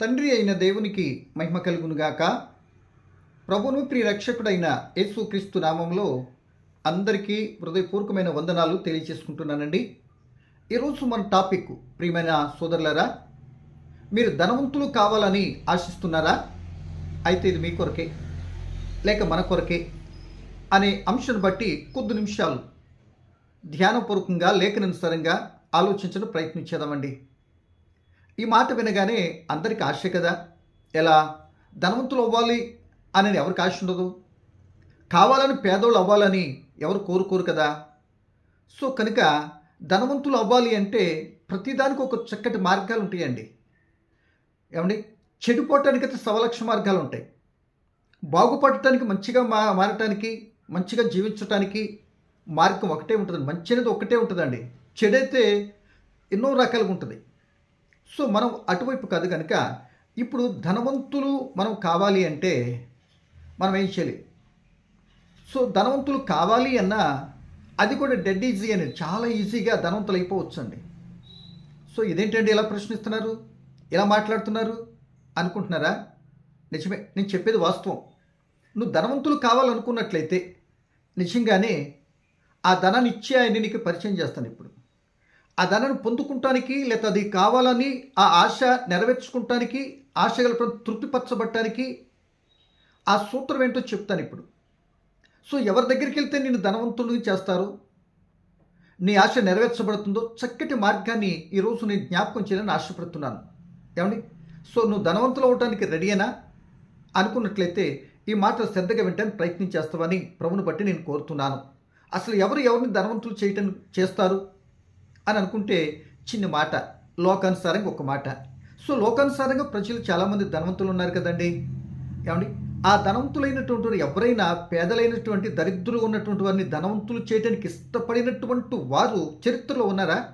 తండ్రి అయిన దేవునికి మహిమ కలుగునుగాక. ప్రభును ప్రియ రక్షకుడైన యేసుక్రీస్తు నామంలో అందరికీ హృదయపూర్వకమైన వందనాలు తెలియజేసుకుంటున్నానండి ఈరోజు మన టాపిక్ ప్రియమైన సోదరులరా మీరు ధనవంతులు కావాలని ఆశిస్తున్నారా? అయితే ఇది మీ కొరకే లేక మన కొరకే అనే అంశాన్ని బట్టి కొద్ది నిమిషాలు ధ్యానపూర్వకంగా లేఖనానుసారంగా ఆలోచించడం ప్రయత్నించేదామండి ఈ మాట వినగానే అందరికి ఆశ కదా? ఎలా? ధనవంతులు అవ్వాలి అని ఎవరికి ఆశ ఉండదు? కావాలని పేదోళ్ళు అవ్వాలని ఎవరు కోరుకోరు కదా? సో కనుక ధనవంతులు అవ్వాలి అంటే ప్రతిదానికి ఒక చక్కటి మార్గాలు ఉంటాయండి. ఏమండి? అయితే సవలక్ష మార్గాలు ఉంటాయి. బాగుపడటానికి మంచిగా మా మారటానికి మంచిగా జీవించటానికి మార్గం ఒకటే ఉంటుంది మంచి అనేది ఒకటే ఉంటుందండి. చెడైతే ఎన్నో రకాలుగా ఉంటుంది. సో మనం అటువైపు కాదు కనుక ఇప్పుడు ధనవంతులు మనం కావాలి అంటే మనం ఏం చేయాలి? సో ధనవంతులు కావాలి అన్నా అది కూడా డెడ్ ఈజీ అని చాలా ఈజీగా ధనవంతులు అయిపోవచ్చు అండి సో ఇదేంటండి ఇలా ప్రశ్నిస్తున్నారు? ఇలా మాట్లాడుతున్నారు? అనుకుంటున్నారా? నిజమే నేను చెప్పేది వాస్తవం. నువ్వు ధనవంతులు కావాలనుకున్నట్లయితే నిజంగానే ఆ ధనాన్ని ఇచ్చి ఆయన నీకు పరిచయం చేస్తాను ఇప్పుడు. ఆ ధనాన్ని పొందుకుంటానికి లేదా అది కావాలని ఆ ఆశ నెరవేర్చుకుంటానికి ఆశ గల తృప్తిపరచబట్టానికి ఆ సూత్రం ఏంటో చెప్తాను ఇప్పుడు. సో ఎవరి దగ్గరికి వెళ్తే నేను ధనవంతుడిని చేస్తారు? నీ ఆశ నెరవేర్చబడుతుందో చక్కటి మార్గాన్ని ఈరోజు నేను జ్ఞాపకం చేయాలని ఆశపడుతున్నాను. ఏమండి? సో నువ్వు ధనవంతులు అవడానికి రెడీయేనా అనుకున్నట్లయితే ఈ మాట శ్రద్ధగా వింటానికి ప్రయత్నం చేస్తావని ప్రభుని బట్టి నేను కోరుతున్నాను. అసలు ఎవరు ఎవరిని ధనవంతులు చేయటం చేస్తారు? అని అనుకుంటే చిన్న మాట లోకానుసారంగా ఒక మాట. సో లోకానుసారంగా ప్రజలు చాలామంది ధనవంతులు ఉన్నారు కదండి. ఏమండి? ఆ ధనవంతులైనటువంటి ఎవరైనా పేదలైనటువంటి దరిద్రులు ఉన్నటువంటి వారిని ధనవంతులు చేయడానికి ఇష్టపడినటువంటి వారు చరిత్రలో ఉన్నారా?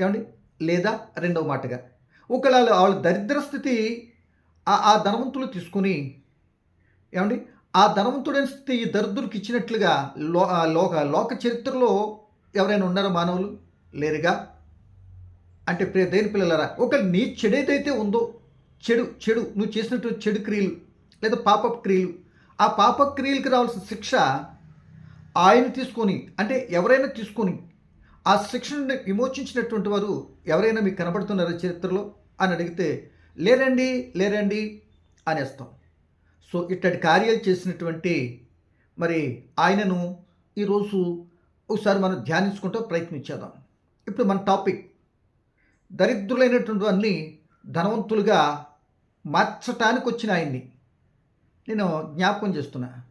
ఏమండి? లేదా రెండవ మాటగా. ఒకవేళ వాళ్ళ దరిద్ర స్థితి ఆ- ఆ ధనవంతులు తీసుకుని ఏమండి? ఆ ధనవంతుడైన స్థితి ఈ దరిద్రులకు ఇచ్చినట్లుగా లో ఆ లోక లోక చరిత్రలో ఎవరైనా ఉన్నారో మానవులు? లేరుగా? అంటే ప్రియ దేని పిల్లలరా ఒక నీ చెడేదైతే ఉందో చెడు చెడు నువ్వు చేసినట్టు చెడు క్రియలు లేదా పాప క్రియలు ఆ పాప క్రియలకు రావాల్సిన శిక్ష ఆయన తీసుకొని అంటే ఎవరైనా తీసుకొని ఆ శిక్షను విమోచించినటువంటి వారు ఎవరైనా మీకు కనబడుతున్నారా చరిత్రలో? అని అడిగితే లేరండి లేరండి అనేస్తాం. సో ఇట్టటి కార్యాలు చేసినటువంటి మరి ఆయనను ఈరోజు ఒకసారి మనం ధ్యానించుకుంటూ ప్రయత్నించేద్దాం. ఇప్పుడు మన టాపిక్. దరిద్రులైనటువంటి ధనవంతులుగా మార్చటానికి వచ్చిన ఆయన్ని నేను జ్ఞాపకం చేస్తున్నా.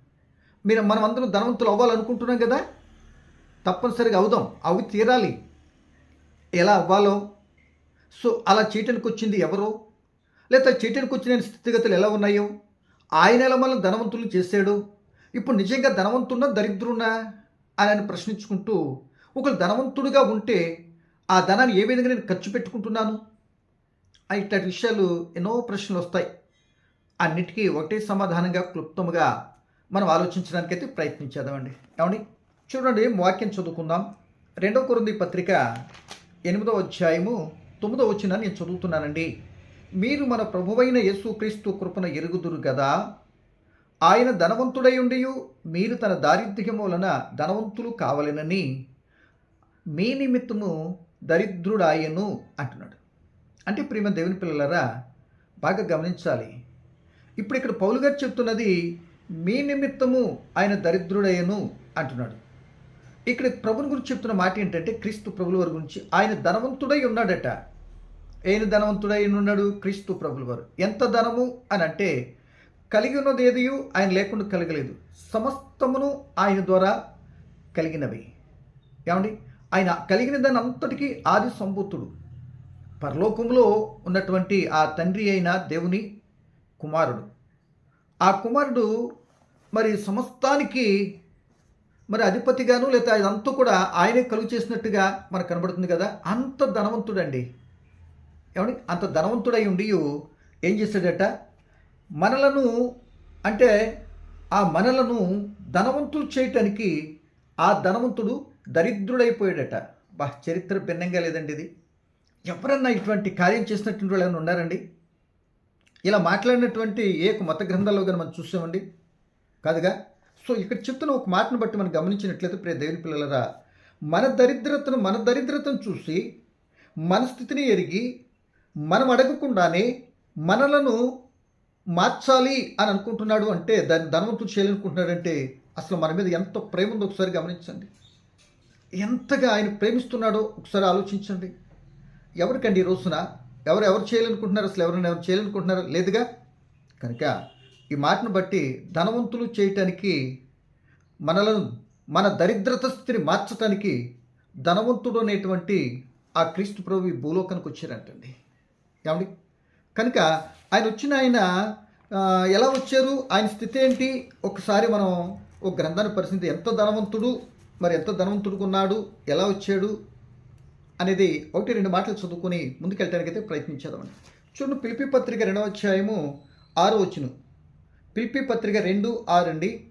మీరు మనం అందరం ధనవంతులు అవ్వాలనుకుంటున్నాం కదా? తప్పనిసరిగా అవుదాం. అవి తీరాలి. ఎలా అవ్వాలో? సో అలా చేయటానికి వచ్చింది ఎవరో? లేదా చేయటానికి వచ్చిన స్థితిగతులు ఎలా ఉన్నాయో? ఆయన ఎలా మనం ధనవంతులు చేశాడు? ఇప్పుడు నిజంగా ధనవంతున్నా దరిద్రున్నా అని ఆయన ప్రశ్నించుకుంటూ ఒకరు ధనవంతుడిగా ఉంటే ఆ ధనాన్ని ఏ విధంగా నేను ఖర్చు పెట్టుకుంటున్నాను? ఇట్లాంటి విషయాలు ఎన్నో ప్రశ్నలు వస్తాయి. అన్నిటికీ ఒకటే సమాధానంగా క్లుప్తముగా మనం ఆలోచించడానికైతే ప్రయత్నించేదామండి ఏమండి? చూడండి వాక్యం చదువుకుందాం. రెండవ కొరంది పత్రిక ఎనిమిదవ అధ్యాయము తొమ్మిదవ వచ్చిన నేను చదువుతున్నానండి. మీరు మన ప్రభువైన యేసుక్రీస్తు కృపణ ఎరుగుదురు కదా ఆయన ధనవంతుడై ఉండి మీరు తన దారిద్ర్యం వలన ధనవంతులు కావాలనని మీ నిమిత్తము దరిద్రుడాయను అంటున్నాడు. అంటే ప్రేమ దేవుని పిల్లలరా బాగా గమనించాలి. ఇప్పుడు ఇక్కడ పౌలు గారు చెప్తున్నది మీ నిమిత్తము ఆయన దరిద్రుడయ్యను అంటున్నాడు. ఇక్కడ ప్రభుని గురించి చెప్తున్న మాట ఏంటంటే క్రీస్తు ప్రభుల వారి గురించి ఆయన ధనవంతుడై ఉన్నాడట. ఆయన ధనవంతుడై ఉన్నాడు? క్రీస్తు ప్రభుల వారు. ఎంత ధనము అని అంటే కలిగి ఉన్నది ఏదియు ఆయన లేకుండా కలగలేదు. సమస్తమును ఆయన ద్వారా కలిగినవి. ఏమండి? ఆయన కలిగిన దాని అంతటికీ ఆది సంభూతుడు పరలోకంలో ఉన్నటువంటి ఆ తండ్రి అయిన దేవుని కుమారుడు. ఆ కుమారుడు మరి సమస్తానికి మరి అధిపతిగాను లేదా ఇదంతా కూడా ఆయనే కలుగు చేసినట్టుగా మనకు కనబడుతుంది కదా. అంత ధనవంతుడండి. ఏమండి? అంత ధనవంతుడై ఉండి ఏం చేశాడట? మనలను అంటే ఆ మనలను ధనవంతులు చేయటానికి ఆ ధనవంతుడు దరిద్రుడైపోయాడట. బా చరిత్ర భిన్నంగా లేదండి ఇది. ఎవరన్నా ఇటువంటి కార్యం చేసినటువంటి వాళ్ళు ఏమైనా ఉన్నారండి? ఇలా మాట్లాడినటువంటి ఏ మత గ్రంథాల్లో కానీ మనం చూసామండి. కాదుగా? సో ఇక్కడ చెప్తున్న ఒక మాటను బట్టి మనం గమనించినట్లయితే ప్రియ దేవుని పిల్లలరా మన దరిద్రతను మన దరిద్రతను చూసి మన స్థితిని ఎరిగి మనం అడగకుండానే మనలను మార్చాలి అని అనుకుంటున్నాడు అంటే దాన్ని ధనవంతుడు చేయాలనుకుంటున్నాడంటే అసలు మన మీద ఎంత ప్రేమ ఉందో ఒకసారి గమనించండి. ఎంతగా ఆయన ప్రేమిస్తున్నాడో ఒకసారి ఆలోచించండి. ఎవరికండి ఈ రోజున? ఎవరు ఎవరు చేయాలనుకుంటున్నారు? అసలు ఎవరైనా ఎవరు చేయాలనుకుంటున్నారు? లేదుగా? కనుక ఈ మాటను బట్టి ధనవంతులు చేయటానికి మనలను మన దరిద్రత స్థితిని మార్చటానికి ధనవంతుడు అనేటువంటి ఆ క్రీస్తు ప్రభు భూలోకానికి వచ్చారంటండి. ఏమండి? కనుక ఆయన వచ్చిన ఆయన ఎలా వచ్చారు? ఆయన స్థితి ఏంటి? ఒకసారి మనం ఒక గ్రంథాన్ని పరిస్థితి ఎంత ధనవంతుడు మరి ఎంత ధనం ఉన్నాడు ఎలా వచ్చాడు అనేది ఒకటి రెండు మాటలు చదువుకొని ముందుకెళ్ళటానికైతే ప్రయత్నించేదామని చూడండి పిలిపి పత్రిక రెండవ అధ్యాయము ఆరో వచ్చును పిలిపి పత్రిక రెండు ఆరండి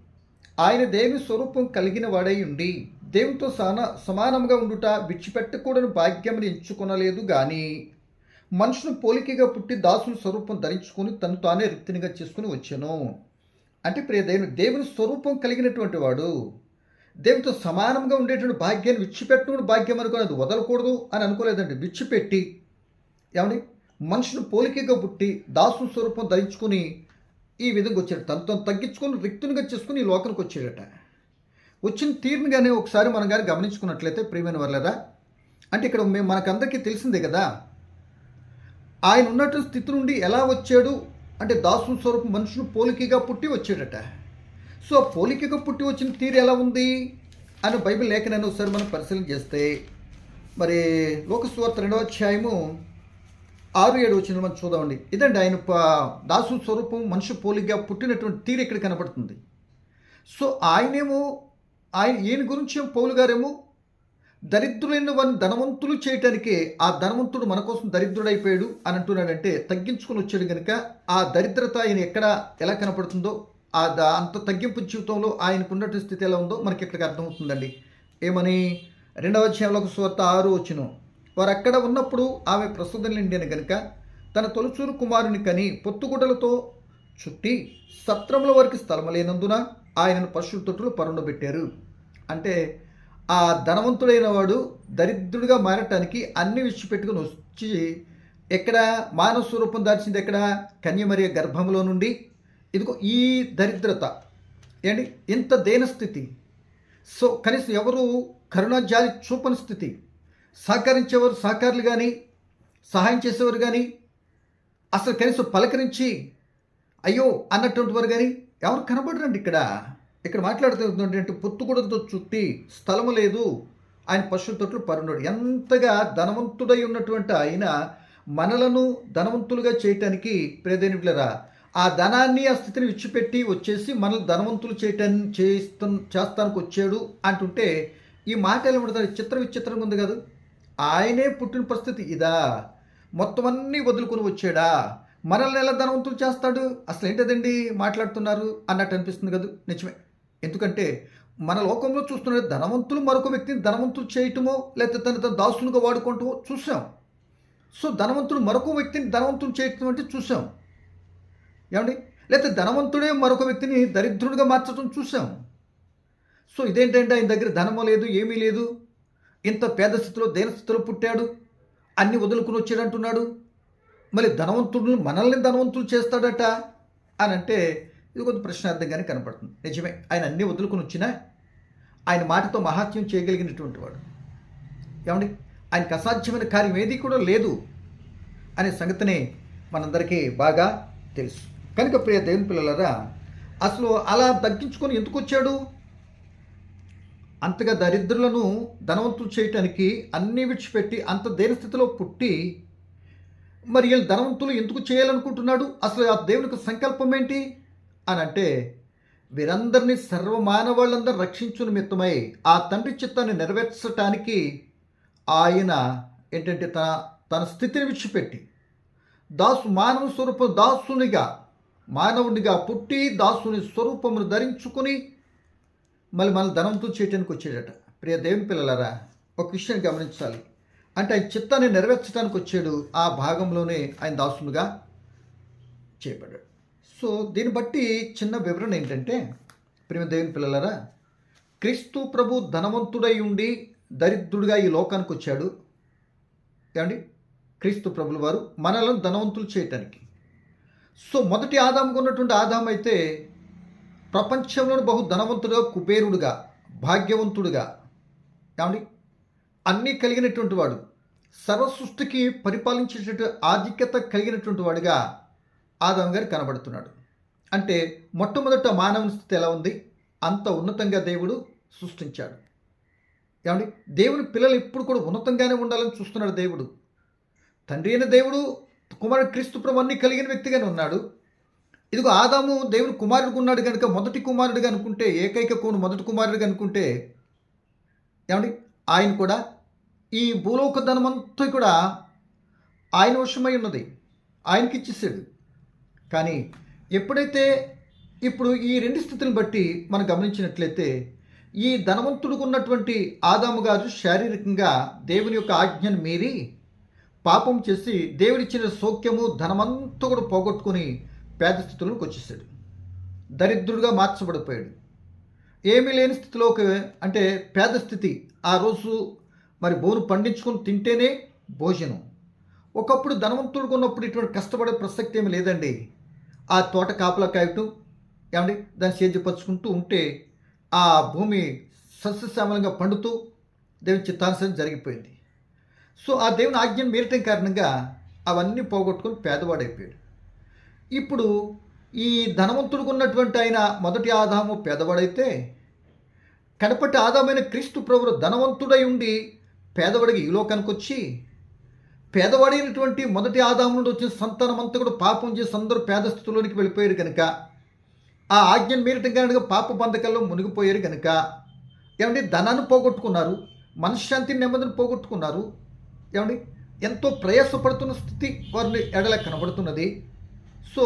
ఆయన దేవుని స్వరూపం కలిగిన వాడై ఉండి దేవునితో సమాన సమానంగా ఉండుట విడిచిపెట్టకూడని భాగ్యమని ఎంచుకొనలేదు కానీ మనుషును పోలికగా పుట్టి దాసుని స్వరూపం ధరించుకొని తను తానే రిక్తినిగా చేసుకుని వచ్చాను. అంటే ప్రియ దేవుని దేవుని స్వరూపం కలిగినటువంటి వాడు దేవునితో సమానంగా ఉండేటువంటి భాగ్యాన్ని విచ్చిపెట్టుకుని భాగ్యం అనుకుని అది వదలకూడదు అని అనుకోలేదండి. విచ్చిపెట్టి ఏమండి? మనుషును పోలికగా పుట్టి దాసు స్వరూపం ధరించుకుని ఈ విధంగా వచ్చాడు. తను తను తగ్గించుకొని రిక్తునిగా చేసుకుని ఈ లోకానికి వచ్చాడట. వచ్చిన తీరును కానీ ఒకసారి మనం కానీ గమనించుకున్నట్లయితే ప్రియమైన వర్లేదా అంటే ఇక్కడ మేము మనకందరికీ తెలిసిందే కదా ఆయన ఉన్నట్టు స్థితి నుండి ఎలా వచ్చాడు? అంటే దాసు స్వరూపం మనుషును పోలికగా పుట్టి వచ్చాడట. సో పోలికగా పుట్టి వచ్చిన తీరు ఎలా ఉంది అని బైబిల్ లేఖనాన్ని ఒకసారి మనం పరిశీలన చేస్తే మరి లోకస్వార్త రెండవ అధ్యాయము ఆరు ఏడు వచ్చిన మనం చూద్దామండి. ఇదండి ఆయన దాసు స్వరూపం మనిషి పోలిగా పుట్టినటువంటి తీరు ఇక్కడ కనబడుతుంది. సో ఆయనేమో ఆయన ఈయన గురించి పౌలు గారేమో దరిద్రులైన వారిని ధనవంతులు చేయటానికే ఆ ధనవంతుడు మన కోసం దరిద్రుడైపోయాడు అని అంటున్నాడంటే తగ్గించుకొని వచ్చాడు కనుక ఆ దరిద్రత ఆయన ఎక్కడ ఎలా కనపడుతుందో అంత తగ్గింపు జీవితంలో ఆయనకు ఉన్నటువంటి స్థితి ఎలా ఉందో మనకి ఇక్కడికి అర్థమవుతుందండి. ఏమని రెండవ అధ్యాయంలో ఒక స్వార్త ఆరు వచ్చిన. వారు అక్కడ ఉన్నప్పుడు ఆమె ప్రస్తుతం నిండిన గనుక తన తొలుచూరు కుమారుని కని పొత్తుగుడ్డలతో చుట్టి సత్రముల వరకు స్థలం లేనందున ఆయనను పశువుల తొట్టులు పరుండబెట్టారు అంటే ఆ ధనవంతుడైన వాడు దరిద్రుడిగా మారటానికి అన్ని విడిచిపెట్టుకుని వచ్చి ఎక్కడ మానవ స్వరూపం దాల్చింది ఎక్కడ? కన్యమరియ గర్భంలో నుండి ఇదిగో ఈ దరిద్రత. ఏంటి? ఇంత దేనస్థితి సో కనీసం ఎవరు కరుణాజాలి చూపని స్థితి. సహకరించేవారు సహకారులు కానీ సహాయం చేసేవారు కానీ అసలు కనీసం పలకరించి అయ్యో అన్నటువంటి వారు కానీ ఎవరు కనబడరండి ఇక్కడ? ఇక్కడ మాట్లాడుతుంది అంటే పొత్తుగుడతో చుట్టి స్థలము లేదు. ఆయన పశువుల తొట్లు పరున్నాడు ఎంతగా ధనవంతుడై ఉన్నటువంటి ఆయన మనలను ధనవంతులుగా చేయటానికి ప్రేదేనిట్లరా ఆ ధనాన్ని ఆ స్థితిని విడిచిపెట్టి వచ్చేసి మనల్ని ధనవంతులు చేయటాన్ని చేస్తు చేస్తానికి వచ్చాడు అంటుంటే ఈ మాట ఎలా ఉంటుంది? చిత్ర విచిత్రంగా ఉంది కదా. ఆయనే పుట్టిన పరిస్థితి ఇదా? మొత్తం అన్నీ వదులుకొని వచ్చాడా? మనల్ని ఎలా ధనవంతులు చేస్తాడు? అసలు ఏంటదండి మాట్లాడుతున్నారు అన్నట్టు అనిపిస్తుంది కదా. నిజమే. ఎందుకంటే మన లోకంలో చూస్తున్న ధనవంతులు మరొక వ్యక్తిని ధనవంతులు చేయటమో లేకపోతే తన తన దాసులుగా వాడుకోవటమో చూసాం. సో ధనవంతుడు మరొక వ్యక్తిని ధనవంతులు చేయటం అంటే చూసాం. ఏమండి? లేకపోతే ధనవంతుడే మరొక వ్యక్తిని దరిద్రుడిగా మార్చడం చూసాం సో ఇదేంటంటే ఆయన దగ్గర ధనము లేదు ఏమీ లేదు. ఇంత పేద స్థితిలో దేన స్థితిలో పుట్టాడు. అన్ని వదులుకుని వచ్చాడు అంటున్నాడు. మళ్ళీ ధనవంతుడు మనల్ని ధనవంతులు చేస్తాడట అని అంటే ఇది కొంచెం ప్రశ్నార్థంగానే కనపడుతుంది. నిజమే ఆయన అన్ని వదులుకుని వచ్చినా ఆయన మాటతో మహాత్మ్యం చేయగలిగినటువంటి వాడు. ఏమండి? ఆయనకు అసాధ్యమైన కార్యం ఏది కూడా లేదు అనే సంగతిని మనందరికీ బాగా తెలుసు. కనుక ప్రియ దేవుని పిల్లలరా అసలు అలా తగ్గించుకొని ఎందుకు వచ్చాడు అంతగా దరిద్రులను ధనవంతులు చేయటానికి అన్నీ విడిచిపెట్టి అంత దేని స్థితిలో పుట్టి మరి వీళ్ళు ధనవంతులు ఎందుకు చేయాలనుకుంటున్నాడు? అసలు ఆ దేవునికి సంకల్పం ఏంటి? అని అంటే వీరందరినీ సర్వమానవాళ్ళందరూ రక్షించు నిమిత్తమై ఆ తండ్రి చిత్తాన్ని నెరవేర్చటానికి ఆయన ఏంటంటే తన తన స్థితిని విడిచిపెట్టి దాసు మానవ స్వరూపం దాసునిగా మానవుడిగా పుట్టి దాసుని స్వరూపమును ధరించుకుని మళ్ళీ మన ధనంతో చేయటానికి వచ్చాడట. ప్రియ దేవుని పిల్లలారా ఒక విషయాన్ని గమనించాలి. అంటే ఆయన చిత్తాన్ని నెరవేర్చడానికి వచ్చాడు. ఆ భాగంలోనే ఆయన దాసునుగా చేయబడ్డాడు. సో దీన్ని బట్టి చిన్న వివరణ ఏంటంటే ప్రేమ దేవుని పిల్లలరా క్రీస్తు ప్రభు ధనవంతుడై ఉండి దరిద్రుడిగా ఈ లోకానికి వచ్చాడు. ఏమండి? క్రీస్తు ప్రభుల వారు మనలను ధనవంతులు చేయటానికి. సో మొదటి ఆదాముకు ఉన్నటువంటి ఆదాం అయితే ప్రపంచంలోని బహు ధనవంతుడుగా కుబేరుడుగా భాగ్యవంతుడుగా. ఏమండి? అన్నీ కలిగినటువంటి వాడు సర్వసృష్టికి పరిపాలించేటటువంటి ఆధిక్యత కలిగినటువంటి వాడుగా ఆదాం గారు కనబడుతున్నాడు. అంటే మొట్టమొదట మానవ స్థితి ఎలా ఉంది? అంత ఉన్నతంగా దేవుడు సృష్టించాడు. ఏమండి? దేవుని పిల్లలు ఇప్పుడు కూడా ఉన్నతంగానే ఉండాలని చూస్తున్నాడు దేవుడు. తండ్రి అయిన దేవుడు కుమారుడు క్రీస్తు ప్రభు అన్ని కలిగిన వ్యక్తిగానే ఉన్నాడు. ఇదిగో ఆదాము దేవుని కుమారుడు ఉన్నాడు కనుక మొదటి కుమారుడిగా అనుకుంటే ఏకైక కోను మొదటి కుమారుడిగా అనుకుంటే ఏమండి? ఆయన కూడా ఈ భూలోక ధనమంతా కూడా ఆయన వశమై ఉన్నది. ఆయనకి ఇచ్చేసాడు కానీ ఎప్పుడైతే ఇప్పుడు ఈ రెండు స్థితులను బట్టి మనం గమనించినట్లయితే ఈ ధనవంతుడికి ఉన్నటువంటి ఆదాము గారు శారీరకంగా దేవుని యొక్క ఆజ్ఞను మీరి పాపం చేసి దేవుడిచ్చిన సౌఖ్యము ధనమంతా కూడా పోగొట్టుకుని పేద స్థితిలోకి వచ్చేసాడు. దరిద్రుడిగా మార్చబడిపోయాడు. ఏమీ లేని స్థితిలోకి అంటే పేద స్థితి. ఆ రోజు మరి బోను పండించుకొని తింటేనే భోజనం. ఒకప్పుడు ధనవంతుడికి ఉన్నప్పుడు ఇటువంటి కష్టపడే ప్రసక్తి ఏమి లేదండి. ఆ తోట కాపలా కాయటం ఏమండి? దాన్ని సేద్యపరుచుకుంటూ ఉంటే ఆ భూమి సస్యశ్యామలంగా పండుతూ దేవుని చిత్తానుసరం జరిగిపోయింది. సో ఆ దేవుని ఆజ్ఞను మీరటం కారణంగా అవన్నీ పోగొట్టుకొని పేదవాడైపోయాడు. ఇప్పుడు ఈ ధనవంతుడికి ఉన్నటువంటి ఆయన మొదటి ఆదాము పేదవాడైతే కడపటి ఆదామైన క్రీస్తు ప్రభువు ధనవంతుడై ఉండి పేదవాడికి ఈ లోకానికి వచ్చి పేదవాడైనటువంటి మొదటి ఆదాము నుండి వచ్చిన సంతానం అంతా కూడా పాపం చేసి అందరూ పేద స్థితిలోనికి వెళ్ళిపోయారు కనుక ఆ ఆజ్ఞను మీరటం కనుక పాప బంధకాల్లో మునిగిపోయారు కనుక ఏమంటే ధనాన్ని పోగొట్టుకున్నారు మనశ్శాంతి నెమ్మదిని పోగొట్టుకున్నారు ఏమండి? ఎంతో ప్రయాసపడుతున్న స్థితి వారిని ఎడల కనబడుతున్నది. సో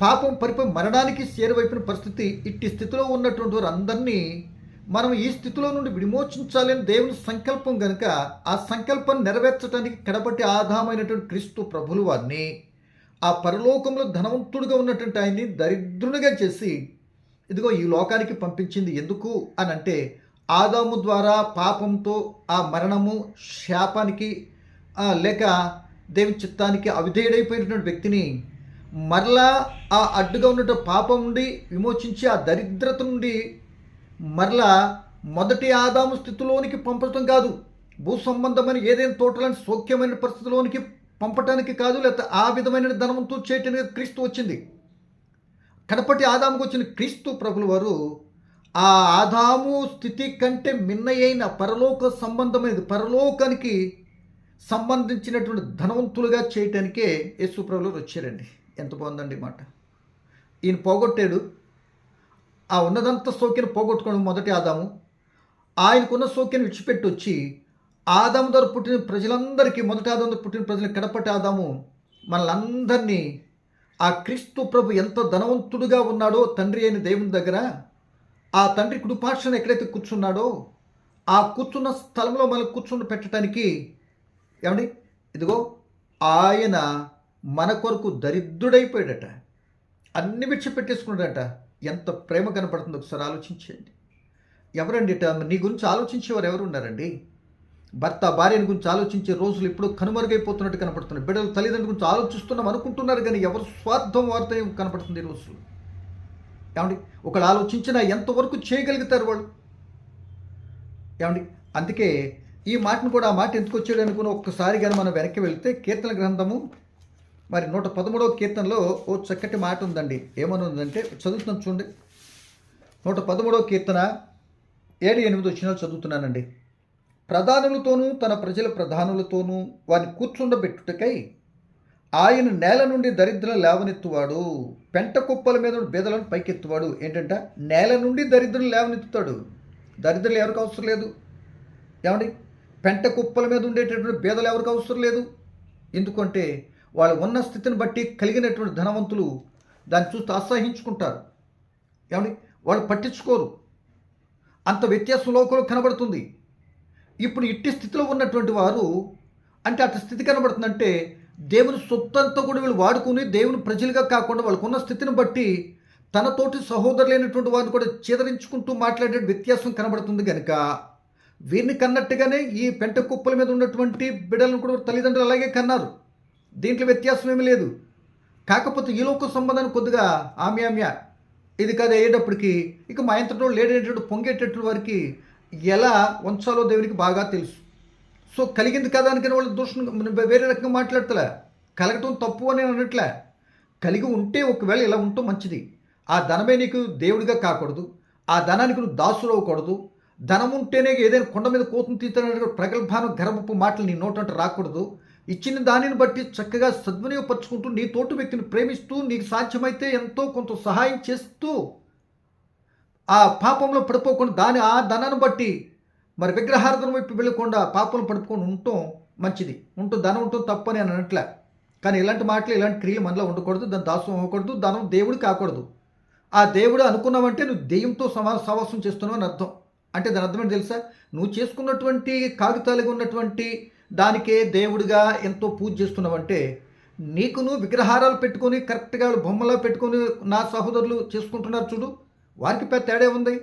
పాపం పరిపై మరణానికి చేరువైపున పరిస్థితి ఇట్టి స్థితిలో ఉన్నటువంటి వారందరినీ మనం ఈ స్థితిలో నుండి విమోచించాలని దేవుని సంకల్పం గనుక ఆ సంకల్పం నెరవేర్చడానికి కడపటి ఆధామైనటువంటి క్రీస్తు ప్రభులు వారిని ఆ పరలోకంలో ధనవంతుడిగా ఉన్నటువంటి ఆయన్ని దరిద్రునిగా చేసి ఇదిగో ఈ లోకానికి పంపించింది ఎందుకు అని అంటే ఆదాము ద్వారా పాపంతో ఆ మరణము శాపానికి లేక దేవి చిత్తానికి అవిధేయుడైపోయినటువంటి వ్యక్తిని మరలా ఆ అడ్డుగా ఉన్న పాపం నుండి విమోచించి ఆ దరిద్రత నుండి మరలా మొదటి ఆదాము స్థితిలోనికి పంపటం కాదు. భూ సంబంధమైన ఏదైనా తోటలని సౌఖ్యమైన పరిస్థితిలోనికి పంపటానికి కాదు లేకపోతే ఆ విధమైన ధనవంతో చేయటానికి క్రీస్తు వచ్చింది. కడపటి ఆదాముకు వచ్చిన క్రీస్తు ప్రభుల వారు ఆ ఆదాము స్థితి కంటే మిన్నయైన పరలోక సంబంధమైనది పరలోకానికి సంబంధించినటువంటి ధనవంతులుగా చేయటానికే యేసుప్రభులు వచ్చారండి. ఎంత బాగుందండి మాట. ఈయన పోగొట్టాడు. ఆ ఉన్నదంతా సోకిని పోగొట్టుకోవడం మొదటి ఆదాము. ఆయనకున్న సోకిని విడిచిపెట్టి వచ్చి ఆదాము ద్వారా పుట్టిన ప్రజలందరికీ మొదటి ఆదాము ద్వారా పుట్టిన ప్రజలు కడపటి ఆదాము మనలందరినీ ఆ క్రీస్తు ప్రభు ఎంత ధనవంతుడుగా ఉన్నాడో తండ్రి అయిన దేవుని దగ్గర ఆ తండ్రి కుడిపార్శ్వన ఎక్కడైతే కూర్చున్నాడో ఆ కూర్చున్న స్థలంలో మనం కూర్చుని పెట్టడానికి ఏమండి? ఇదిగో ఆయన మన కొరకు దరిద్రుడైపోయాడట. అన్ని విడిచిపెట్టేసుకున్నాడట ఎంత ప్రేమ కనపడుతుందో ఒకసారి ఆలోచించండి ఎవరండి నీ గురించి ఆలోచించేవారు ఎవరు ఉన్నారండి? భర్త భార్యని గురించి ఆలోచించే రోజులు ఇప్పుడు కనుమరుగైపోతున్నట్టు కనపడుతున్నాయి. బిడ్డలు తల్లిదండ్రుల గురించి ఆలోచిస్తున్నాం అనుకుంటున్నారు కానీ ఎవరు స్వార్థం వారితో కనపడుతుంది ఈ రోజులు? ఏమండి? ఒకళ్ళు ఆలోచించినా ఎంతవరకు చేయగలుగుతారు వాళ్ళు? ఏమండి? అందుకే ఈ మాటను కూడా ఆ మాట ఎందుకు వచ్చాడు అనుకుని ఒక్కసారి కానీ మనం వెనక్కి వెళ్తే కీర్తన గ్రంథము మరి నూట పదమూడవ కీర్తనలో ఓ చక్కటి మాట ఉందండి. ఏమని ఉందంటే చదువుతున్నాను చూడండి. నూట పదమూడవ కీర్తన ఏడు ఎనిమిది వచ్చినా చదువుతున్నానండి. ప్రధానులతోనూ తన ప్రజల ప్రధానులతోనూ వారిని కూర్చుండబెట్టుటకై ఆయన నేల నుండి దరిద్రం లేవనెత్తువాడు పెంట కుప్పల మీద బేదలను బీదలను పైకెత్తువాడు. ఏంటంట? నేల నుండి దరిద్రం లేవనెత్తుతాడు. దరిద్రం ఎవరికి అవసరం లేదు. ఏమండి? పెంట కుప్పల మీద ఉండేటటువంటి బీదలు ఎవరికి అవసరం లేదు. ఎందుకంటే వాళ్ళు ఉన్న స్థితిని బట్టి కలిగినటువంటి ధనవంతులు దాన్ని చూస్తే అసహించుకుంటారు ఏమండి? వాళ్ళు పట్టించుకోరు. అంత వ్యత్యాసం లోకంలో కనబడుతుంది. ఇప్పుడు ఇట్టి స్థితిలో ఉన్నటువంటి వారు అంటే అటు స్థితి కనబడుతుందంటే దేవుని సొత్తంతా కూడా వీళ్ళు వాడుకుని దేవుని ప్రజలుగా కాకుండా వాళ్ళకున్న స్థితిని బట్టి తనతోటి సహోదరులైనటువంటి వారిని కూడా చేదరించుకుంటూ మాట్లాడే వ్యత్యాసం కనబడుతుంది కనుక వీరిని కన్నట్టుగానే ఈ పెంట కుప్పల మీద ఉన్నటువంటి బిడ్డలను కూడా తల్లిదండ్రులు అలాగే కన్నారు. దీంట్లో వ్యత్యాసం ఏమీ లేదు. కాకపోతే ఈ లోక సంబంధాన్ని కొద్దిగా ఆమె ఆమె ఇది కాదు అయ్యేటప్పటికి ఇక మా ఇంతటో లేడేటట్టు పొంగేటట్టు వారికి ఎలా ఉంచాలో దేవునికి బాగా తెలుసు. సో కలిగింది కదా అనుకుని వాళ్ళు దూషణ వేరే రకంగా మాట్లాడతలే. కలగటం తప్పు అని అనట్లే. కలిగి ఉంటే ఒకవేళ ఇలా ఉంటూ మంచిది. ఆ ధనమే నీకు దేవుడిగా కాకూడదు. ఆ ధనానికి నువ్వు దాసులు అవ్వకూడదు ధనం ఉంటేనే ఏదైనా కొండ మీద కోతం తీస్తానని ప్రగల్భానం గర్భపు మాటలు నీ నోటంట రాకూడదు. ఇచ్చిన దానిని బట్టి చక్కగా సద్వినియోగపరుచుకుంటూ నీ తోటి వ్యక్తిని ప్రేమిస్తూ నీకు సాధ్యమైతే ఎంతో కొంత సహాయం చేస్తూ ఆ పాపంలో పడిపోకుండా దాని ఆ ధనాన్ని బట్టి మరి విగ్రహార్థం వైపు వెళ్ళకుండా పాపంలో పడిపోకుండా ఉండటం మంచిది. ఉంటూ ధనం ఉంటుంది తప్పని అని అనట్లే. కానీ ఇలాంటి మాటలు ఇలాంటి క్రియలు మనలో ఉండకూడదు. దాని దాసం అవ్వకూడదు. ధనం దేవుడు కాకూడదు ఆ దేవుడు అనుకున్నావంటే నువ్వు దెయ్యంతో సమా సవాసం చేస్తున్నావు అని అర్థం. అంటే దాని అర్థం ఏంటి తెలుసా? నువ్వు చేసుకున్నటువంటి కాగితాలుగా ఉన్నటువంటి దానికే దేవుడిగా ఎంతో పూజ చేస్తున్నావంటే నీకు నువ్వు విగ్రహారాలు పెట్టుకొని కరెక్ట్గా బొమ్మలా పెట్టుకొని నా సహోదరులు చేసుకుంటున్నారు చూడు. వారికి పెద్ద తేడా ఉంది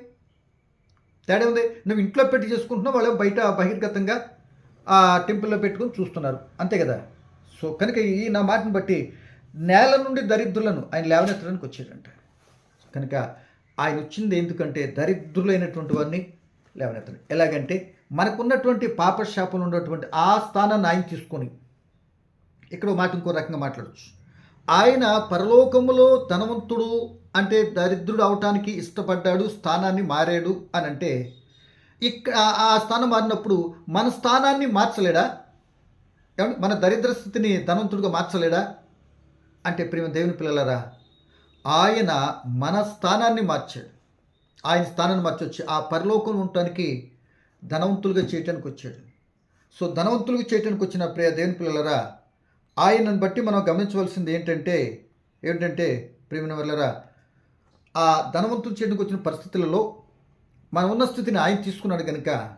తేడా ఉంది నువ్వు ఇంట్లో పెట్టి చేసుకుంటున్నావు వాళ్ళు బయట బహిర్గతంగా ఆ టెంపుల్లో పెట్టుకొని చూస్తున్నారు. అంతే కదా? సో కనుక ఈ నా మాటను బట్టి నేల నుండి దరిద్రులను ఆయన లేవనెత్తడానికి వచ్చాడంట. కనుక ఆయన వచ్చింది ఎందుకంటే దరిద్రులైనటువంటి వారిని లేవనెత్తడం ఎలాగంటే మనకున్నటువంటి పాపశాపం ఉన్నటువంటి ఆ స్థానాన్ని ఆయన తీసుకొని ఇక్కడ మాట ఇంకో రకంగా మాట్లాడచ్చు. ఆయన పరలోకములో ధనవంతుడు అంటే దరిద్రుడు అవటానికి ఇష్టపడ్డాడు స్థానాన్ని మారాడు అని అంటే ఇక్కడ ఆ స్థానం మారినప్పుడు మన స్థానాన్ని మార్చలేడా? మన దరిద్ర స్థితిని ధనవంతుడిగా మార్చలేడా? అంటే ప్రేమ దేవుని పిల్లలరా ఆయన మన స్థానాన్ని మార్చాడు. ఆయన స్థానాన్ని మార్చొచ్చి ఆ పరలోకం ఉండటానికి ధనవంతులుగా చేయటానికి వచ్చాడు. సో ధనవంతులుగా చేయటానికి వచ్చిన ప్రియ దేవుని పిల్లలరా ఆయనను బట్టి మనం గమనించవలసింది ఏంటంటే ఏంటంటే ప్రేమిన వల్లరా ఆ ధనవంతులు చేయడానికి వచ్చిన పరిస్థితులలో మనం ఉన్న స్థితిని ఆయన తీసుకున్నాడు కనుక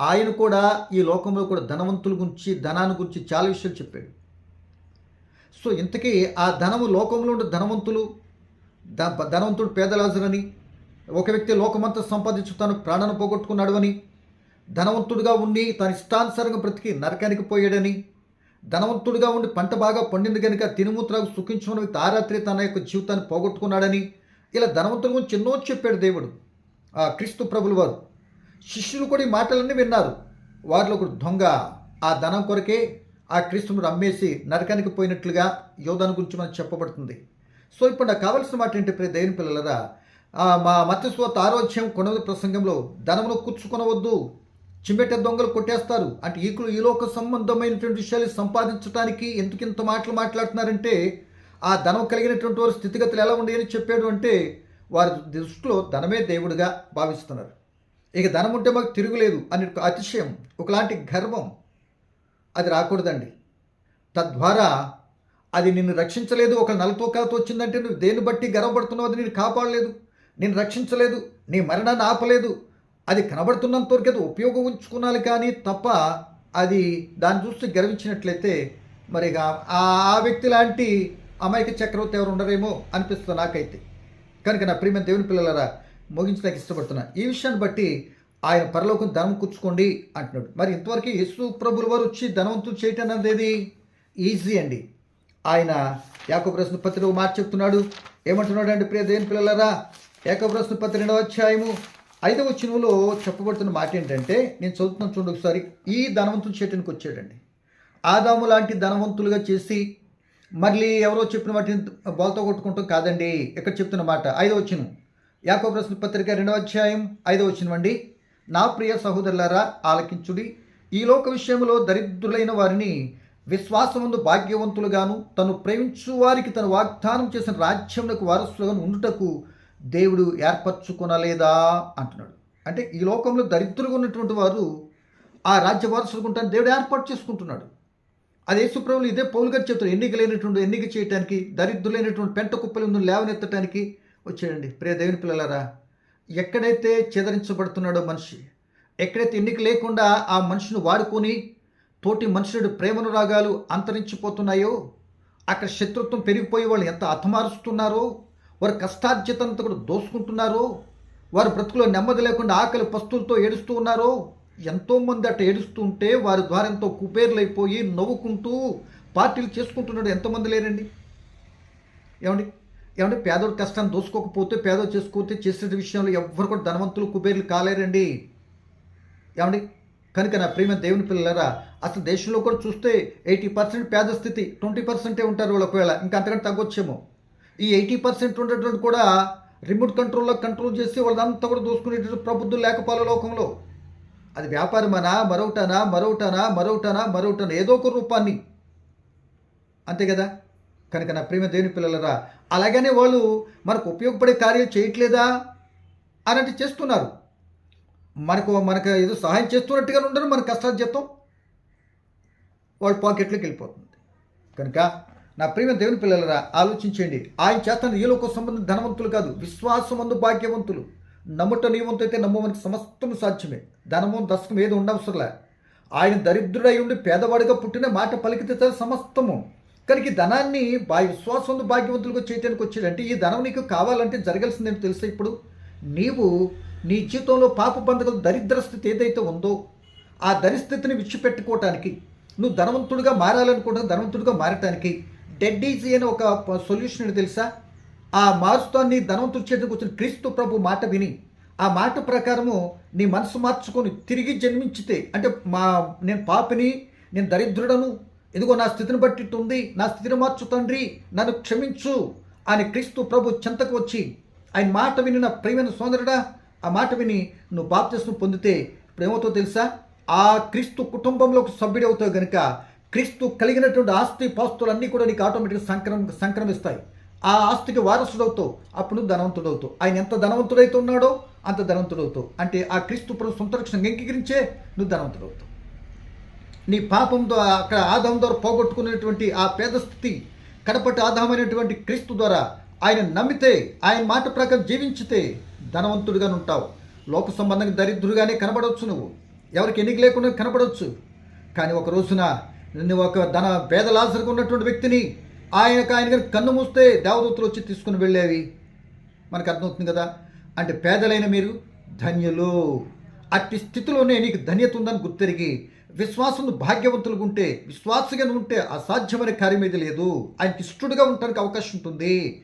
ఆయన కూడా ఈ లోకంలో కూడా ధనవంతుల గురించి ధనాన్ని గురించి చాలా విషయాలు చెప్పాడు. సో ఇంతకీ ఆ ధనము లోకంలో ఉండే ధనవంతులు ధనవంతుడు పేదలాజరని ఒక వ్యక్తి లోకమంతా సంపాదించు తను ప్రాణాన్ని పోగొట్టుకున్నాడు అని ధనవంతుడిగా ఉండి తన ఇష్టానుసారంగా బ్రతికి నరకానికి పోయాడని ధనవంతుడిగా ఉండి పంట బాగా పండింది కనుక తినుమూత్రాకు సుఖించుకున్న తారాత్రి తన యొక్క జీవితాన్ని పోగొట్టుకున్నాడని ఇలా ధనవంతుడి గురించి ఎన్నో చెప్పాడు దేవుడు. ఆ క్రీస్తు ప్రభులు వారు శిష్యులు కూడా ఈ మాటలన్నీ విన్నారు. వారిలో ఒకడు దొంగ. ఆ ధనం కొరకే ఆ క్రీస్తును అమ్మేసి నరకానికి పోయినట్లుగా యోధాను గురించి మనకు చెప్పబడుతుంది. సో ఇప్పుడు నాకు కావాల్సిన మాట ఏంటి ప్రే దేవుని పిల్లలరా? ఆ, మా మత్స్యస్వత ఆరోగ్యం కొనవది ప్రసంగంలో. ధనమును కూర్చుకొనవద్దు చిమ్మెట దొంగలు కొట్టేస్తారు. అంటే ఈకులు ఈలోక సంబంధమైనటువంటి విషయాలు సంపాదించడానికి ఎందుకు ఇంత మాటలు మాట్లాడుతున్నారంటే ఆ ధనం కలిగినటువంటి వారి స్థితిగతులు ఎలా ఉండేయని చెప్పాడు అంటే వారి దృష్టిలో ధనమే దేవుడిగా భావిస్తున్నారు. ఇక ధనం ఉంటే మాకు తిరుగులేదు అని ఒక అతిశయం ఒకలాంటి గర్వం. అది రాకూడదండి. తద్వారా అది నిన్ను రక్షించలేదు ఒక నలతూకాలతో వచ్చిందంటే నువ్వు దేన్ని బట్టి గర్వపడుతున్నావు అది నేను కాపాడలేదు. నేను రక్షించలేదు నీ మరణాన్ని ఆపలేదు. అది కనబడుతున్నంత వరకు అది ఉపయోగం ఉంచుకున్నాను కానీ తప్ప అది దాన్ని చూసి గర్వించినట్లయితే మరి ఇక ఆ వ్యక్తి లాంటి అమాయక చక్రవర్తి ఎవరు ఉండరేమో అనిపిస్తుంది నాకైతే. కనుక నా ప్రియమైన దేవుని పిల్లలరా ముగించడానికి ఇష్టపడుతున్నా. ఈ విషయాన్ని బట్టి ఆయన పరలోకం ధనం కూర్చుకోండి అంటున్నాడు. మరి ఇంతవరకు యేసు ప్రభుల వారు వచ్చి ధనవంతులు చేయటం అనేది ఈజీ అండి. ఆయన యాకబ్రస్ను పత్రిక ఒక మాట చెప్తున్నాడు. ఏమంటున్నాడు అండి ప్రియ దేవుని పిల్లలరా? ఏకబ్రస్ను పత్రిక రెండవ అధ్యాయము ఐదవ చినువులో చెప్పబడుతున్న మాట ఏంటంటే నేను చదువుతున్నాను చూడండి ఒకసారి ఈ ధనవంతులు చేయటానికి వచ్చాడండి. ఆదాము లాంటి ధనవంతులుగా చేసి మళ్ళీ ఎవరో చెప్పిన వాటిని బోల్తో కొట్టుకుంటాం కాదండి. ఇక్కడ చెప్తున్న మాట ఐదవ వచ్చిన యాకో ప్రశ్న పత్రిక రెండవ అధ్యాయం ఐదవ వచ్చిన అండి. నా ప్రియ సహోదరులారా ఆలకించుడి. ఈ లోక విషయంలో దరిద్రులైన వారిని విశ్వాసముందు భాగ్యవంతులుగాను తను ప్రేమించు వారికి తను వాగ్దానం చేసిన రాజ్యములకు వారసులుగాను ఉండుటకు దేవుడు ఏర్పరచుకొనలేదా అంటున్నాడు. అంటే ఈ లోకంలో దరిద్రులుగా ఉన్నటువంటి వారు ఆ రాజ్య వారసులకు దేవుడు ఏర్పాటు చేసుకుంటున్నాడు. అది యేసుప్రభులు ఇదే పౌలు గారు చెప్తారు ఎన్నిక లేనటువంటి ఎన్నిక చేయటానికి దరిద్రులైనటువంటి పెంట కుప్పలు ఉందని లేవనెత్తడానికి వచ్చాడండి. ప్రియ దేవుని పిల్లలారా ఎక్కడైతే చెదరించబడుతున్నాడో మనిషి ఎక్కడైతే ఎన్నిక లేకుండా ఆ మనిషిని వాడుకొని తోటి మనుషుడు ప్రేమను రాగాలు అంతరించిపోతున్నాయో అక్కడ శత్రుత్వం పెరిగిపోయి వాళ్ళు ఎంత అతమారుస్తున్నారో వారి కష్టార్జితంతో కూడా దోసుకుంటున్నారో వారు బ్రతుకులో నెమ్మది లేకుండా ఆకలి పస్తులతో ఏడుస్తూ ఉన్నారో ఎంతోమంది అట్ట ఏడుస్తూ ఉంటే వారి ద్వారా ఎంతో కుబేర్లైపోయి నవ్వుకుంటూ పార్టీలు చేసుకుంటున్నాడు ఎంతోమంది లేరండి. ఏమండి? ఏమంటే పేదోడు కష్టాన్ని దోసుకోకపోతే పేదోడు చేసుకోతే చేసిన విషయంలో ఎవ్వరు కూడా ధనవంతులు కుబేర్లు కాలేరండి. ఏమండి? కనుక నా ప్రేమ దేవుని పిల్లలరా అసలు దేశంలో కూడా చూస్తే ఎయిటీ పర్సెంట్ పేద స్థితి ట్వంటీ పర్సెంటే ఉంటారు వాళ్ళు ఒకవేళ ఇంకా అంతకంటే తగ్గొచ్చేమో. ఈ ఎయిటీ పర్సెంట్ ఉండేటువంటి కూడా రిమోట్ కంట్రోల్లో కంట్రోల్ చేసి వాళ్ళంతా కూడా దోసుకునేటువంటి ప్రబుద్ధులు లేకపోలే లోకంలో. అది వ్యాపారమనా? మరొకటనా? మరొకటనా? మరొకటనా? మరొకటనా? ఏదో ఒక రూపాన్ని. అంతే కదా? కనుక నా ప్రేమ దేవుని పిల్లలరా అలాగనే వాళ్ళు మనకు ఉపయోగపడే కార్యం చేయట్లేదా అని చేస్తున్నారు. మనకు మనకు ఏదో సహాయం చేస్తున్నట్టుగా ఉండరు మన కష్టాలు చేస్తాం వాళ్ళ పాకెట్లోకి వెళ్ళిపోతుంది. కనుక నా ప్రేమ దేవుని పిల్లలరా ఆలోచించండి. ఆయన చేస్తున్న ఈ లోక సంబంధం ధనవంతులు కాదు విశ్వాసమందు భాగ్యవంతులు. నమ్ముట నీవంతు అయితే నమ్మవనికి సమస్తము సాధ్యమే. ధనము దశకం ఏది ఉండవసరలే. ఆయన దరిద్రుడై ఉండి పేదవాడిగా పుట్టిన మాట పలికితే సమస్తము. కనుక ఈ ధనాన్ని బా విశ్వాసంతో భాగ్యవంతులకు చేయడానికి వచ్చేదంటే ఈ ధనం నీకు కావాలంటే జరగాల్సిందేంటో తెలుసా ఇప్పుడు? నీవు నీ జీవితంలో పాప బంధకుల దరిద్ర స్థితి ఏదైతే ఉందో ఆ దరిస్థితిని విడిచిపెట్టుకోవటానికి నువ్వు ధనవంతుడిగా మారాలనుకుంటున్న ధనవంతుడిగా మారటానికి టెడ్డీజీ అని ఒక సొల్యూషన్ తెలుసా? ఆ మారుస్తాన్ని ధనవంతుడి చేతికి వచ్చిన క్రీస్తు ప్రభు మాట విని ఆ మాట ప్రకారము నీ మనసు మార్చుకొని తిరిగి జన్మించితే అంటే మా నేను పాపిని నేను దరిద్రుడను ఇదిగో నా స్థితిని బట్టి ఉంది నా స్థితిని మార్చు తండ్రి నన్ను క్షమించు అని క్రీస్తు ప్రభు చెంతకు వచ్చి ఆయన మాట విని నా ప్రియమైన సోదరుడా ఆ మాట విని నువ్వు బాప్తిస్ను పొందితే ప్రేమతో తెలుసా? ఆ క్రీస్తు కుటుంబంలో సభ్యుడవుతావు సభ్యుడు గనుక క్రీస్తు కలిగినటువంటి ఆస్తి పాస్తులన్నీ కూడా నీకు ఆటోమేటిక్గా సంక్రమ సంక్రమిస్తాయి. ఆ ఆస్తికి వారసుడవుతావు అప్పుడు నువ్వు ధనవంతుడవుతావు ఆయన ఎంత ధనవంతుడైతే ఉన్నాడో అంత ధనవంతుడవుతావు అంటే ఆ క్రీస్తు ప్రభు సొంత రక్షణ అంగీకరించే నువ్వు ధనవంతుడవుతావు. నీ పాపంతో అక్కడ ఆదాం ద్వారా పోగొట్టుకునేటువంటి ఆ పేద స్థితి కడపటి ఆదామైనటువంటి క్రీస్తు ద్వారా ఆయన నమ్మితే ఆయన మాట ప్రకారం జీవించితే ధనవంతుడిగా ఉంటావు. లోక సంబంధంగా దరిద్రుడిగానే కనబడవచ్చు నువ్వు. ఎవరికి ఎన్నిక లేకుండా కనబడవచ్చు. కానీ ఒక రోజున ఒక ధన పేదలాసరికి ఉన్నటువంటి వ్యక్తిని ఆయనకు ఆయన కనుక కన్ను మూస్తే దేవదూతలు వచ్చి తీసుకుని వెళ్ళేవి. మనకు అర్థమవుతుంది కదా? అంటే పేదలైన మీరు ధన్యులు. అట్టి స్థితిలోనే నీకు ధన్యత ఉందని గుర్తెరిగి విశ్వాసం భాగ్యవంతులుగా ఉంటే విశ్వాసగా ఉంటే అసాధ్యమైన కార్యం ఏది లేదు. ఆయనకి ఇష్టడుగా ఉండడానికి అవకాశం ఉంటుంది.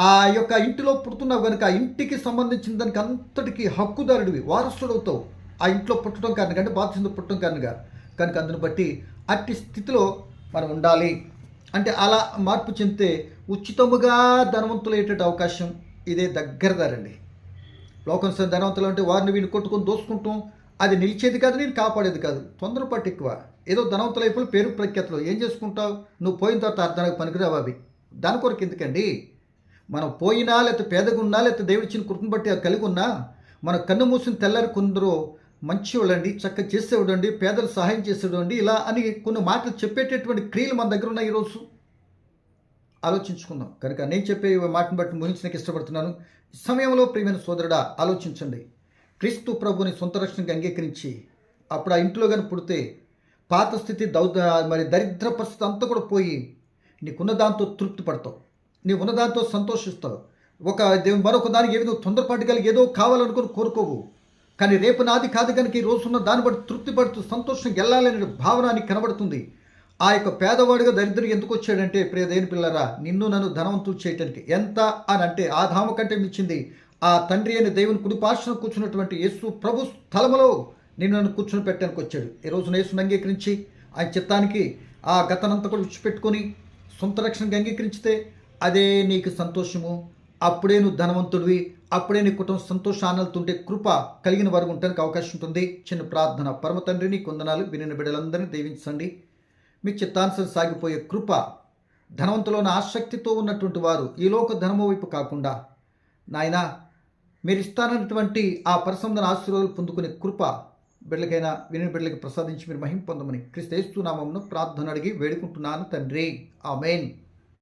ఆ యొక్క ఇంటిలో పుడుతున్నావు కనుక ఆ ఇంటికి సంబంధించిన దానికి అంతటికి హక్కుదారుడివి వారసుడవుతావు. ఆ ఇంట్లో పుట్టడం కారణంగా అంటే బాధ్యత పుట్టడం కారణంగా. కనుక అందును బట్టి అట్టి స్థితిలో మనం ఉండాలి. అంటే అలా మార్పు చెందితే ఉచితముగా ధనవంతులయ్యేటట్టు అవకాశం ఇదే దగ్గరదారండి లోకం స- ధనవంతులు అంటే వారిని వీళ్ళు కొట్టుకొని దోసుకుంటాం అది నిలిచేది కాదు నేను కాపాడేది కాదు. తొందరపాటు ఎక్కువ. ఏదో ధనవంతులు పేరు ప్రఖ్యాతలు. ఏం చేసుకుంటావు? నువ్వు పోయిన తర్వాత అర్థానికి పనికిరావు అవి. దాని కొరకు ఎందుకండి? మనం పోయినా లేకపోతే పేదగున్నా లేకపోతే దేవుడిచ్చిన కృపను బట్టి అది కలిగి ఉన్నా మన కన్ను మూసిన తెల్లారి కొందరు మంచివాళ్ళండి చక్కగా చేసేవాడండి పేదలు సహాయం చేసేవాడండి ఇలా అని కొన్ని మాటలు చెప్పేటటువంటి క్రియలు మన దగ్గర ఉన్నాయి ఈరోజు. ఆలోచించుకుందాం. కనుక నేను చెప్పే మాటను బట్టి ముగించడానికి ఇష్టపడుతున్నాను. ఈ సమయంలో ప్రియమైన సోదరుడా ఆలోచించండి. క్రీస్తు ప్రభుని సొంత రక్షణకి అంగీకరించి అప్పుడు ఆ ఇంట్లో కానీ పుడితే పాత స్థితి దౌద మరి దరిద్ర పరిస్థితి అంతా కూడా పోయి నీకున్న దాంతో తృప్తి పడతావు. నీ ఉన్న దాంతో సంతోషిస్తావు. ఒక మరొక దానికి ఏదో తొందరపాటు కలిగి ఏదో కావాలనుకుని కోరుకోవు. కానీ రేపు నాది కాదు కనుక ఈ రోజున్న దాన్ని బట్టి తృప్తి పడుతూ సంతోషం గెల్లాలనే భావన నీకు కనబడుతుంది. ఆ యొక్క పేదవాడిగా దరిద్రుడు ఎందుకు వచ్చాడంటే ప్రియదైన పిల్లరా నిన్ను నన్ను ధనవంతుడు చేయటానికి ఎంత అని అంటే ఆ ధామ కంటే మిచ్చింది ఆ తండ్రి అయిన దేవుని కుడిపార్శ్వన కూర్చున్నటువంటి యేసు ప్రభు స్థలములో నిన్ను నన్ను కూర్చుని పెట్టడానికి వచ్చాడు. ఈ రోజున యేసును అంగీకరించి ఆయన చిత్తానికి ఆ గతనంతా కూడా విడిచిపెట్టుకొని సొంత రక్షణకి అంగీకరించితే అదే నీకు సంతోషము. అప్పుడే నువ్వు ధనవంతుడివి. అప్పుడే నీ కుటుంబం సంతోషానందుతుంటే కృప కలిగిన వారు ఉండడానికి అవకాశం ఉంటుంది. చిన్న ప్రార్థన పరమ తండ్రిని కొందనాలు వినిన బిడ్డలందరినీ దీవించండి. మీ చిత్తానుసరి సాగిపోయే కృప ధనవంతులోని ఆసక్తితో ఉన్నటువంటి వారు ఈ లోక ధనము వైపు కాకుండా నాయనా మీరు ఇస్తానన్నటువంటి ఆ పరిసంధన ఆశీర్వాదాలు పొందుకునే కృప బిడ్డలకైనా విని బిడ్డలకి ప్రసాదించి మీరు మహిం పొందమని క్రిస్తేస్తు నామమును ప్రార్థన అడిగి వేడుకుంటున్నాను తండ్రి. ఆమెన్.